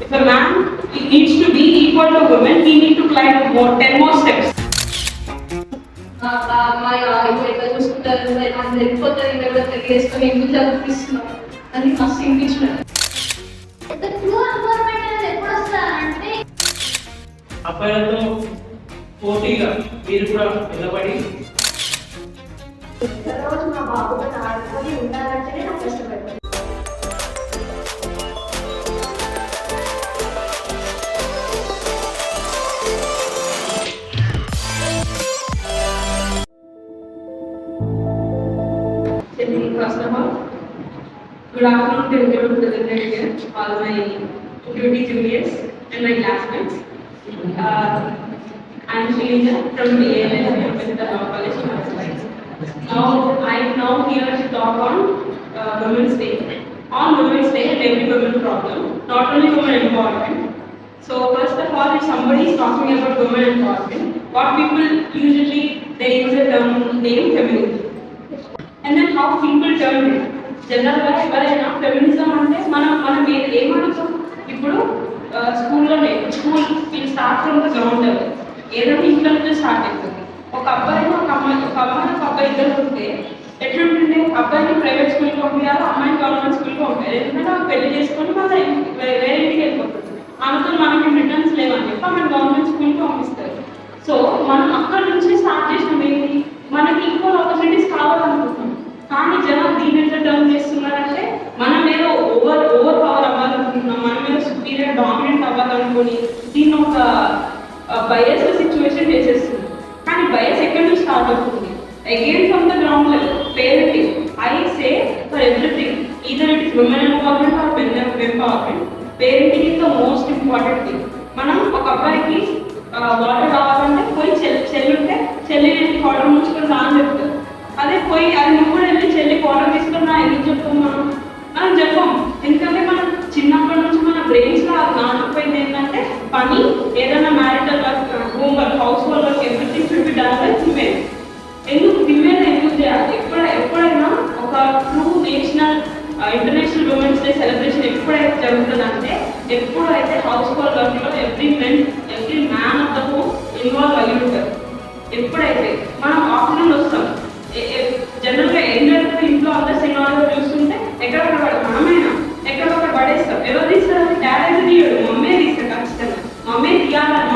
If a man needs to be equal to women, he need to climb more, 10 more steps. మా ఎట్లా చూసుకుంటారు? ఇంకా కూడా తెలియజేసుకొని ఎందుకు చదివిస్తున్నాం అని మస్తు ఇంపించినారు అబ్బాయిలతో పోటీగా మీరు కూడా నిలబడి రోజు మా బాబుతో ఆడుకొని ఉండాలంటేనే నాకు కష్టపడతాను Good afternoon to gentlemen, present here, all my duty juniors and my classmates. Uh, I'm Shalija from DLS with the Law College of Now, I'm now here to talk on uh, Women's Day. On Women's Day, and every women problem, not only women empowerment. So, first of all, if somebody is talking about women empowerment, what people usually they use the term name feminism, and then how people term it. General జనరల్గా ఎవరైనా feminism అంటే మనం మనం మీరు ఏమడుగుతాం ఇప్పుడు స్కూల్లోనే school వీళ్ళు start from the ground level. ఏదైనా ఇంట్లో నుంచి స్టార్ట్ అవుతుంది ఒక అబ్బాయి ఒక అమ్మాయి ఒక అమ్మాయి ఒక అబ్బాయి ఇద్దరు ఉంటే ఎట్లుంటుండే అబ్బాయిని ప్రైవేట్ స్కూల్కి పంపించాలి? అమ్మాయిని గవర్నమెంట్ స్కూల్కి పంపించాలి? ఎందుకంటే ఆమె పెళ్ళి చేసుకొని మళ్ళీ వేరే ఇంటికి వెళ్ళిపోతుంది. ఆమెతో మనకి రిటర్న్స్ లేవని చెప్పి ఆమె గవర్నమెంట్ స్కూల్కి పంపిస్తారు. సో మనం అక్కడ నుంచి స్టార్ట్ చేసినాం ఏంటి? మనకి ఈక్వల్ ఆపర్చునిటీస్ కావాలనుకుంటున్నాం. అనుకుని దీన్ని ఒక బయస్ సిచ్యువేషన్ చేసేస్తుంది కానీ బయస్ ఎక్కడి నుంచి స్టార్ట్ అవుతుంది? Again from the ground level parenting I say for everything either it is women empowerment or men empowerment parenting is the most important thing మనం ఒక అబ్బాయికి వాటర్ కావాలంటే పోయి చెల్లి చెల్లి ఉంటే చెల్లి నేను వాటర్ ముంచుకొని రా అని చెప్తారు. అదే పోయి అది నువ్వు కూడా వెళ్ళి చెల్లి వాటర్ తీసుకున్నా ఎందుకు చెప్తాం మనం? మనం చెప్పాం ఎందుకంటే మనం చిన్నప్పటి నుంచి మన బ్రెయిన్స్లో అది నాటుకుపోయింది కానీ పని ఏదైనా marital work home work house work everything should be done by women ఎందుకు విమెన్ ఎందుకు చేయాలి? ఎప్పుడు ఎప్పుడైనా ఒక true national international women's day celebration ఎప్పుడైతే జరుగుతుందంటే ఎప్పుడైతే హౌస్ హోల్డ్ వర్క్లో every men every man of the home involve అయ్యి ఉంటారు. ఎప్పుడైతే?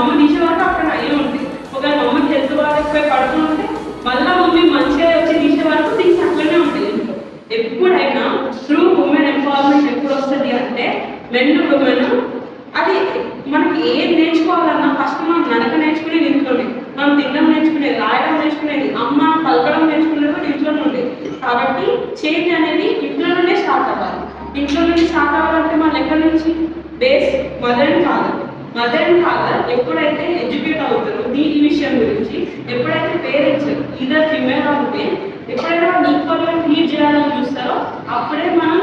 మమ్మీ నుంచి వరకు అక్కడ అయ్యే ఉంది. ఒకవేళ మమ్మీకి హెల్త్ బాగాలేకపోయి పడుతుంటే మళ్ళా మమ్మీ మంచిగా వచ్చి తీసే వరకు తీసి అట్లనే ఉంటుంది. ఎప్పుడైనా త్రూ ఉమెన్ ఎంపవర్మెంట్ ఎప్పుడు వస్తుంది అంటే మెన్ ఉమెన్ అది మనకి ఏం నేర్చుకోవాలన్నా ఫస్ట్ మనం నడక నేర్చుకునేది ఇంట్లోనే. మనం తినడం నేర్చుకునేది రాయడం నేర్చుకునేది అమ్మ పలకడం నేర్చుకునేది కూడా ఇంట్లోనే ఉండేది కాబట్టి చేంజ్ అనేది ఇంట్లో నుండే స్టార్ట్ అవ్వాలి. ఇంట్లో నుండి స్టార్ట్ అవ్వాలంటే మన ఎక్కడి నుంచి base mother and father mother and father ఎప్పుడైతే ఎడ్యుకేట్ అవుతారో దీని విషయం గురించి ఎప్పుడైతే parents either female or male ఎప్పుడైతే వాళ్ళు ఈక్వల్గా ట్రీట్ చేయాలని చూస్తారో అప్పుడే మనం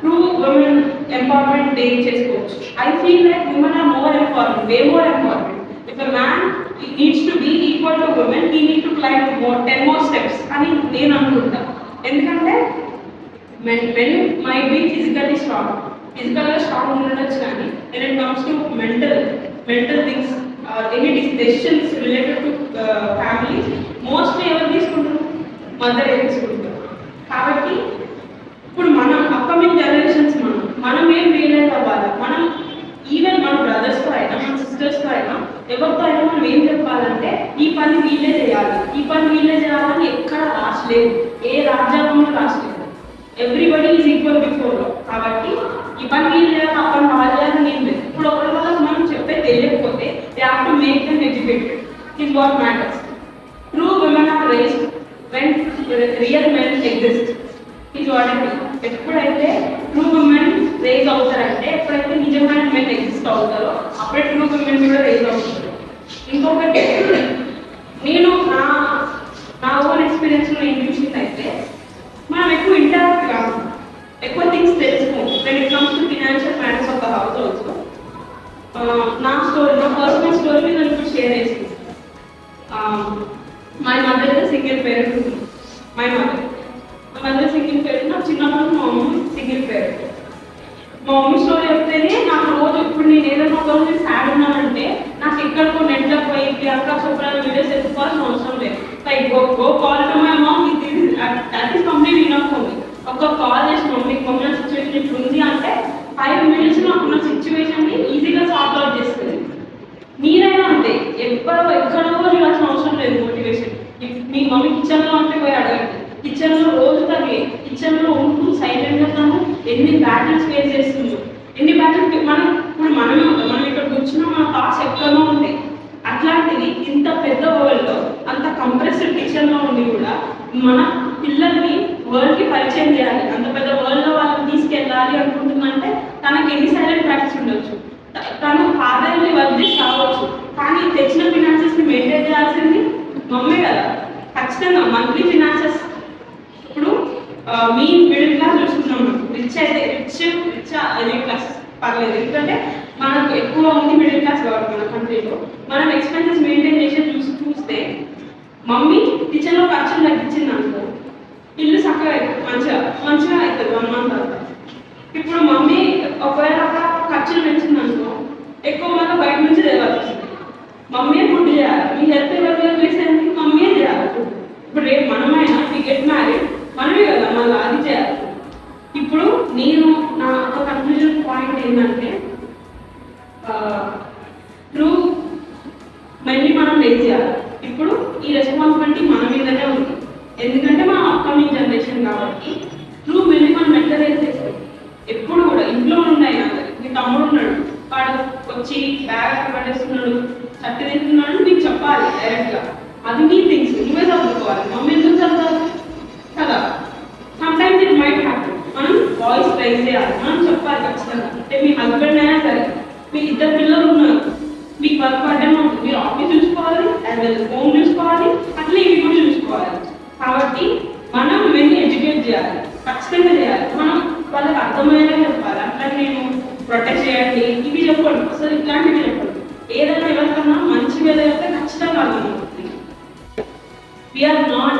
ట్రూ ఉమెన్ ఎంపవర్మెంట్ డే చేసుకోవచ్చు. I feel like women are more empowerment way more empowerment if man needs to be equal to women he need to claim more ten more steps అని నేను అనుకుంటా. ఎందుకంటే men men may be physically strong ఫిజికల్గా strong ఉండొచ్చు కానీ then it comes to mental mental things any decisions related to family mostly ఎవరు తీసుకుంటారు? Mother ఏ తీసుకుంటారు. అవుతారో అప్పుడే ట్రూ ఉమెన్ కూడా రేజ్ అవుతుంది ఇంకొకటి పోయి ప్రియాంక చోప్రా వీడియోస్ ఎత్తుకోవాల్సిన అవసరం లేదు like go go call to my mom that is complete enough for me ఒక కాల్ చేసి మమ్మీకి మమ్మీ సిచ్యువేషన్ ఇప్పుడు ఉంది అంటే ఫైవ్ మినిట్స్లో ఉన్న సిచ్యువేషన్ని ఈజీగా సార్ట్ అవుట్ చేస్తుంది మీరైనా అంతే ఎక్కడో ఎక్కడో చూడాల్సిన అవసరం లేదు మోటివేషన్ మీ మమ్మీ కిచెన్లో ఉంటే పోయి అడగండి కిచెన్లో రోజు తగ్గి కిచెన్లో ఉంటూ సైలెంట్గా తను ఎన్ని బ్యాటిల్స్ ఫేస్ చేస్తుందో ఎన్ని బ్యాటిల్స్ మనం ఇప్పుడు మనమే ఉంటాం మనం ఇక్కడ కూర్చున్నా మన థాట్స్ ఎక్కడో ఉంటాయి అట్లాంటిది ఇంత పెద్ద వరల్డ్లో అంత కంప్రెస్డ్ కిచెన్లో ఉండి కూడా మన పిల్లల్ని వరల్డ్కి పరిచయం చేయాలి అంత పెద్ద వరల్డ్లో వాళ్ళని తీసుకెళ్ళాలి అనుకుంటుందంటే తనకి ఎన్ని సైలెంట్ ప్రాక్టీస్ ఉండొచ్చు త- తను ఫాదర్ని వర్క్ కావచ్చు కానీ తెచ్చిన ఫినాన్సెస్ని మెయింటైన్ చేయాల్సింది మమ్మీ కదా ఖచ్చితంగా మంత్లీ ఫినాన్సెస్ ఇప్పుడు ఆ, మీ మిడిల్ క్లాస్ చూసుకున్నాం రిచ్ అయితే రిచ్ రిచ్ మిడిల్ క్లాస్ పర్లేదు ఎందుకంటే మనకు ఎక్కువ ఉంది మిడిల్ క్లాస్ కాబట్టి మన కంట్రీలో మనం ఎక్స్పెన్సెస్ మెయింటైన్ చేసి చూసి చూస్తే మమ్మీ కిచెన్లో ఖర్చులు తగ్గించింది అనుకో ఇల్లు చక్కగా అవుతుంది మంచిగా మంచిగా అవుతుంది వన్ మంత్ తర్వాత ఇప్పుడు మమ్మీ ఒకవేళ అక్కడ ఖర్చులు పెంచిందనుకో ఎక్కువ మంది బయట నుంచి తేవాల్సి వస్తుంది మమ్మీ ఫుడ్ చేయాలి. మీ హెల్త్ ఎవరు చేసేందుకు మమ్మీయే చేయాలి ఇప్పుడు రేపు మనమైనా గెట్ మ్యారీడ్ మనమే కదా మళ్ళీ అది చేయాలి. ఇప్పుడు నేను నా ఒక కన్ఫ్యూజన్ పాయింట్ ఏంటంటే ట్రూ మళ్ళీ మనం రేజ్ చేయాలి ఇప్పుడు ఈ రెస్పాన్సిబిలిటీ మన మీదనే ఉంది ఎందుకంటే మన అప్కమింగ్ జనరేషన్ కాబట్టి ట్రూ మళ్ళీ మనం ఎట్లా రేజ్ చేస్తాం ఎప్పుడు కూడా ఇంట్లో ఉన్నాయి నాకు మీ తమ్ముడు ఉన్నాడు వాడు వచ్చి బ్యాగ్ అక్కడ పడేస్తున్నాడు చట్టి తింటున్నాడు నీకు చెప్పాలి డైరెక్ట్గా. అది నీ థింగ్స్ నువ్వే చదువుకోవాలి. మమ్మీ ఎందుకు చదవాలి కదా? Sometimes it might happen మనం వాయిస్ రైజ్ చేయాలి. మనం చెప్పాలి ఖచ్చితంగా. అంటే మీ హస్బెండ్ అయినా సరే మీ ఇద్దరు పిల్లలు ఉన్నారు. మీకు వర్క్ పడ్డం ఉంటుంది మీరు ఆఫీస్ చూసుకోవాలి అండ్ వెల్ హోమ్ చూసుకోవాలి అట్లా ఇవి కూడా చూసుకోవాలి. కాబట్టి మనం ఇవన్నీ ఎడ్యుకేట్ చేయాలి. ఖచ్చితంగా చేయాలి. మనం వాళ్ళకి అర్థమయ్యేలా చెప్పాలి. అట్లా నేను ప్రొటెక్ట్ చేయండి. ఇవి చెప్పండి. అసలు ఇట్లాంటివి చెప్పండి. ఏదైనా ఎవరికన్నా మంచి మీద చెప్తే ఖచ్చితంగా అర్థమవుతుంది. We are not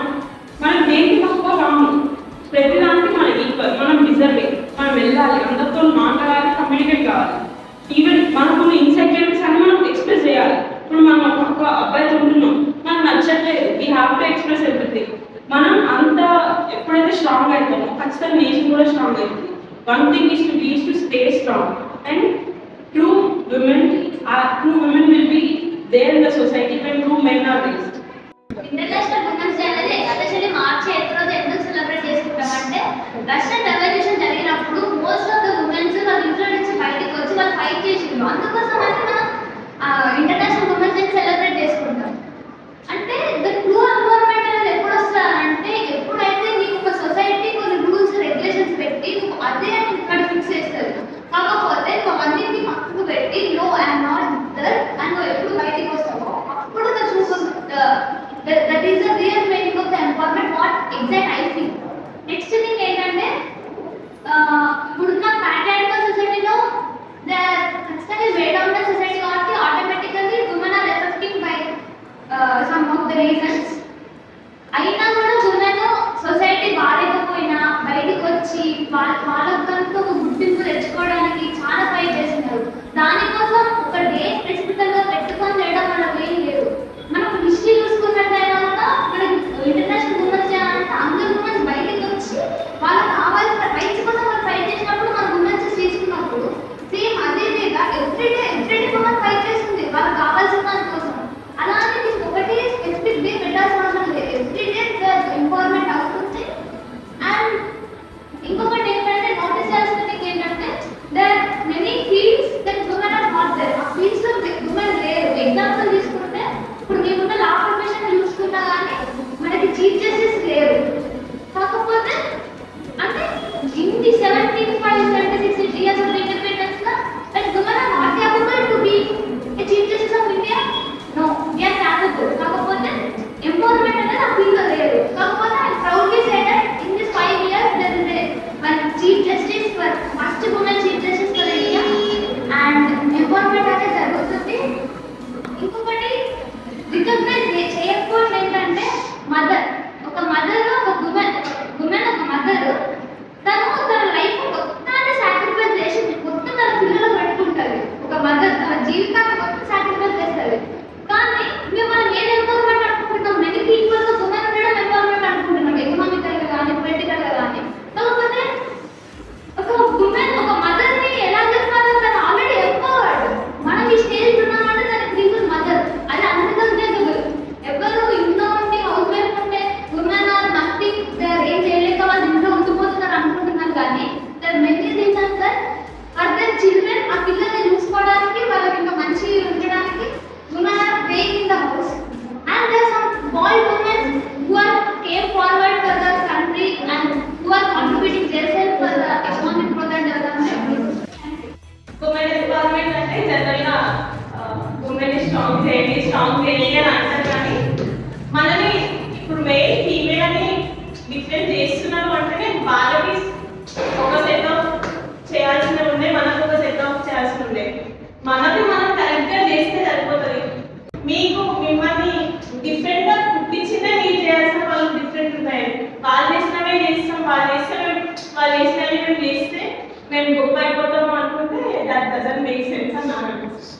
that doesn't make sense అని నాకు అనిపిస్తుంది.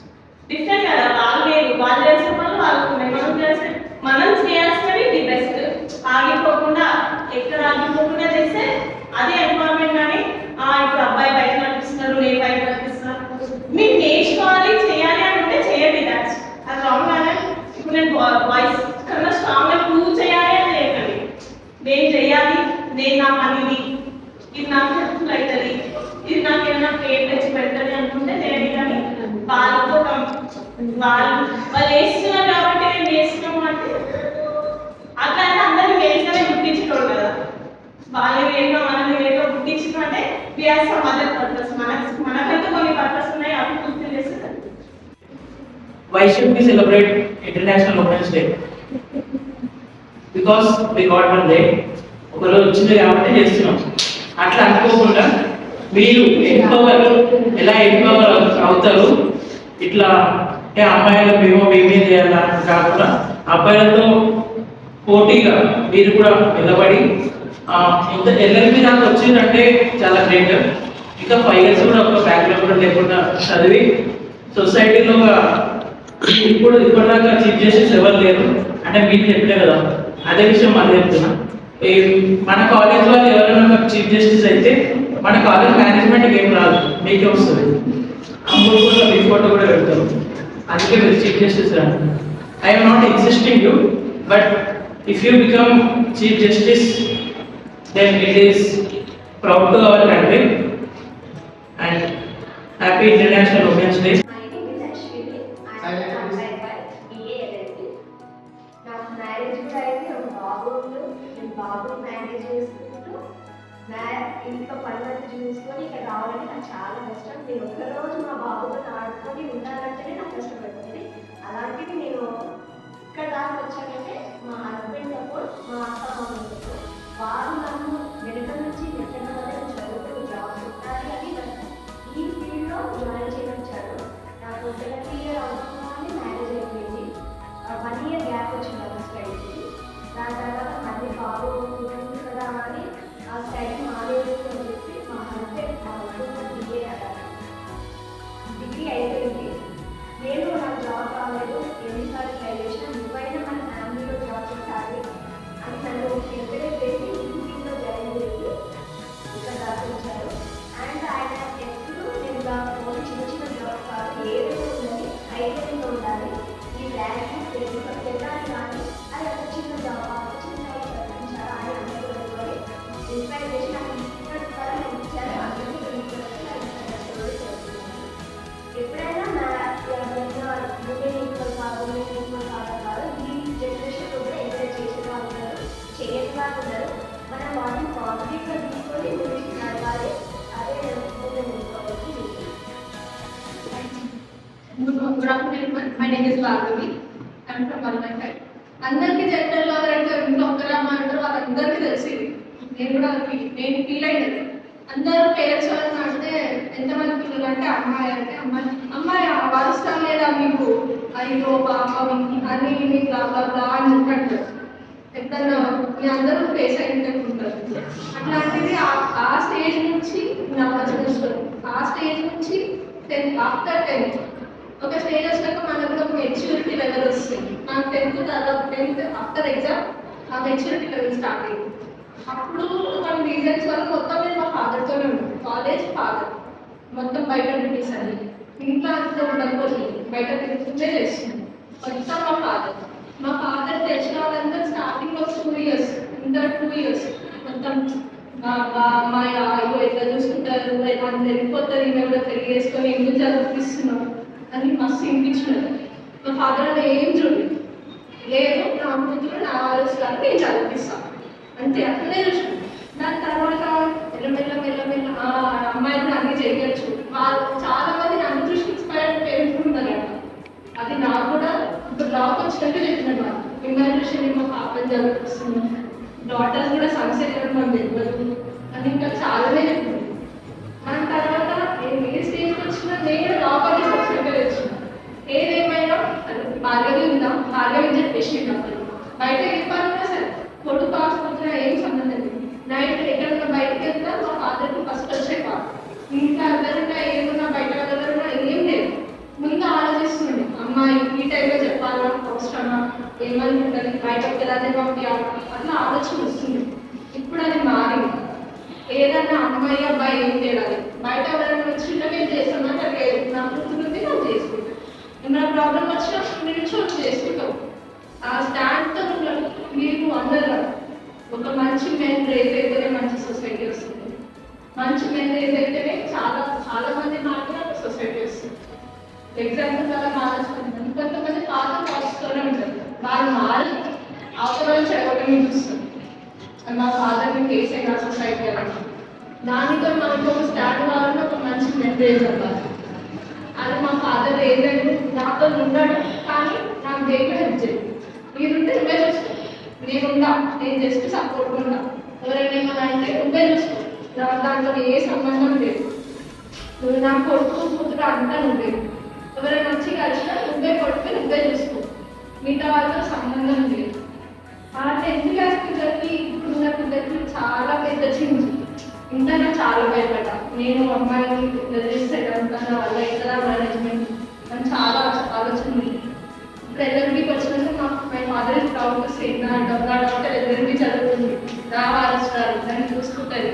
డిఫరెంట్ కదా వాళ్ళు లేదు. వాళ్ళు చేసిన వాళ్ళు వాళ్ళకు మనం చేసే మనం చేయాల్సినవి ది బెస్ట్ ఆగిపోకుండా ఎక్కడ ఆగిపోకుండా చేస్తే అదే ఎంప్లాయ్మెంట్ కానీ ఆ, ఇప్పుడు అబ్బాయి బయట నడిపిస్తున్నారు నేను బయట నడిపిస్తున్నాను మీరు నేర్చుకోవాలి చేయాలి అని ఉంటే చేయండి దాట్స్ అది రాంగ్ కానీ ఇప్పుడు నేను వాయిస్ కన్నా స్ట్రాంగ్గా ప్రూవ్ చేయాలి అని చేయకండి నేను చేయాలి నేను నా పనిది ఇది నాకు హెల్ప్ఫుల్ అవుతుంది ఇది నాకు ఏమైనా పేరు తెచ్చి పెడుతుంది అనుకుంటే చేయండి కానీ వాళ్ళతో కం- వాళ్ళు వాళ్ళు వేస్తున్నారు కాబట్టి మేము వేస్తున్నాము అంటే అట్లా అంటే అందరినీ వేరుగానే గుర్తించడం కదా. వాళ్ళు వేరుగా మనల్ని వేరుగా గుర్తించడం అంటే వీఆర్ సమ్ అదర్ పర్పస్ మన మనకైతే కొన్ని పర్పస్ ఉన్నాయి అవి ఫుల్ఫిల్ చేస్తే Why should we celebrate International Women's Day? Because we got one day ఒకరోజు వచ్చింది కాబట్టి చేస్తున్నాం. అట్లా అనుకోకుండా మీరు ఎంపవర్ ఎలా ఎంపవర్ అవుతారు? ఇట్లా అంటే అమ్మాయిలు మేము మేమే చేయాలని అని కాకుండా అబ్బాయిలతో పోటీగా మీరు కూడా నిలబడి ఇంత ఎల్ఎల్బి నాకు వచ్చిందంటే చాలా గ్రేట్ ఇంకా ఫైవ్ ఇయర్స్ కూడా ఒక బ్యాక్గ్రౌండ్ కూడా లేకుండా చదివి సొసైటీలో ఒక ఇప్పుడు ఇప్పటిదాకా చీఫ్ జస్టిస్ ఎవరు లేరు అంటే మీకు చెప్పలే కదా అదే విషయం మళ్ళీ చెప్తున్నా. మన కాలేజ్ వాళ్ళు ఎవరైనా చీఫ్ జస్టిస్ అయితే మన కాలేజ్ మేనేజ్మెంట్ ఏం రాదు మీకే వస్తుంది. అమ్ముడు కూడా మీ ఫోటో కూడా పెడతారు. అందుకే మీరు చీఫ్ జస్టిస్ రాదు I'm not existing you but if you become chief justice then it is proud to our country and happy international women's day My name Babu manage చేసుకుంటూ మ్యా ఇంట్లో పనులన్నీ చూసుకొని ఇక్కడ రావాలని నాకు చాలా కష్టం. నేను ఒక్కరోజు మా బాబుతో ఆడుకొని ఉండాలంటేనే అలాంటివి నేను ఇక్కడ దాకా వచ్చానంటే మా హస్బెండ్ సపోర్ట్ మా అత్త మామ వాళ్ళు నన్ను వెనుక ఈ ర్యాంక్ వెళ్ళాలి కానీ అందరికీ లో ఎవరైతే ఇంట్లో ఒక్కరు అమ్మాయి ఉంటారో వాళ్ళందరికీ తెలిసింది నేను కూడా నేను ఫీల్ అయినది అందరూ పేరెంట్స్ వాళ్ళని అంటే ఎంతమంది పిల్లలు అంటే అమ్మాయి అంటే అమ్మాయి. అమ్మాయి వరుస్తాం లేదా మీకు? అయ్యో పాప అని మీకు బాబా లా అని చెప్పారు ఎప్పుడన్నా మీ అందరూ ఫేస్ అయింటారు అట్లాంటిది ఆ- ఆ స్టేజ్ నుంచి నా ఆ స్టేజ్ నుంచి టెన్త్ ఆఫ్టర్ టెన్త్ ఒక స్టేజ్ వచ్చినాక మనకు కూడా ఒక మెచ్యూరిటీ లెవెల్ వస్తుంది. నాకు టెన్త్ తర్వాత టెన్త్ ఆఫ్టర్ ఎగ్జామ్ ఆ మెచ్యూరిటీ లెవెల్ స్టార్ట్ అయింది. అప్పుడు మన రీజన్స్ వల్ల మొత్తం నేను మా ఫాదర్తోనే ఉన్నాను కాలేజ్ ఫాదర్ మొత్తం బయట డ్యూటీస్ అన్ని. ఇంట్లో అంతా ఉండకపోతుంది బయట తిరుగుతుందే చేస్తున్నాను మొత్తం మా ఫాదర్ మా ఫాదర్ తెలిసిన వాళ్ళంతా స్టార్టింగ్లో two years inter two years మొత్తం మా మా అమ్మాయి ఎట్లా చూసుకుంటారు? అని వెళ్ళిపోతుంది మేము కూడా పెళ్ళి చేసుకొని ఎందుకు చదివిస్తున్నాం అది మస్తు వినిపించినది మా ఫాదర్ అని ఏం చూడండి లేదు నా అభివృద్ధిలో నా ఆలోచన నేను చదివిస్తాను. అంతే అట్లనే చూసాను దాని తర్వాత మెల్ల మెల్ల మెల్ల అమ్మాయిలు అన్ని చేయవచ్చు వాళ్ళు చాలా మంది నన్ను చూసి ఇన్స్పైర్ పెరుగుతున్నారట అది నాకు కూడా ఇప్పుడు లాక్ వచ్చినట్టు చెప్పినట్టు మిమ్మల్ని చూసి మా పాపని చదివిస్తుంది డాటర్స్ కూడా సంక్షేమం మనం తెలియదు ఈ టైంలో చెప్పాలా? అవసరమా ఏమనుకుంటుంది బయట పిల్లల్ని పంపించాలా? అట్లా ఆలోచన వస్తుంది. ఇప్పుడు అది మారింది ఏదన్నా అమ్మాయి అబ్బాయి ఏం తేడాలి? బయట ఎవరైనా వచ్చింటే నేను చేస్తానంటే లేదు నా కూతురుంది నేను చేసుకుంటాను ఏమైనా ప్రాబ్లం వచ్చినా నేను చోటు చేసుకుంటావు ఆ స్టాండ్తో మీరు అందరూ ఒక మంచి మెయిన్ రేజ్ అయితేనే మంచి సొసైటీ వస్తుంది. మంచి మెయిన్ రేజ్ అయితేనే చాలా చాలా మంది మాత్రం సొసైటీ వస్తుంది. ఎగ్జాంపుల్ చాలా మాట్లాడుతుంది కొంతమంది పాత పాటిస్తూనే ఉంటారు. వాళ్ళు మారి అవతల వాళ్ళు చెడగొట్టని చూస్తారు మా ఫాదర్ని కేసే నా సొసైటీ అని దానితో మనకు ఒక స్టాండ్ కావాలని ఒక మంచి మెసేజ్ అవ్వాలి అది మా ఫాదర్ ఏంటంటే నాతో ఉన్నాడు కానీ నాకు దేవుడు హెల్ప్ చేయండి మీరుంటే నువ్వే చూసుకో. నేనున్నా నేను జస్ట్ సపోర్ట్ ఉన్నా ఎవరైనా ఏమైనా అంటే నువ్వే చూసుకో. దాంట్లో ఏ సంబంధం లేదు. నువ్వు నా కొడుకు కూతురు అంతా నువ్వే. ఎవరైనా వచ్చి కలిసినా నువ్వే కొడుకు నువ్వే చూసుకో. మిగతా వాళ్ళతో సంబంధం లేదు. ఆ టెన్త్ క్లాస్ పిల్లలకి ఇప్పుడున్న పిల్లలకి చాలా పెద్ద చేంజ్. ఇంకా చాలా భయపడ్డా. నేను అమ్మాయిని చేస్తే అంతా నా వల్ల అవుతుందా మేనేజ్మెంట్ అని చాలా ఆలోచన ఉంది. ఇప్పుడు ఎల్ఎండికి వచ్చినాక మా my mother is proud to say నా నా డాక్టర్ ఎల్ఎండి చదువుతుంది. రావాల్సి దాన్ని చూసుకుంటుంది.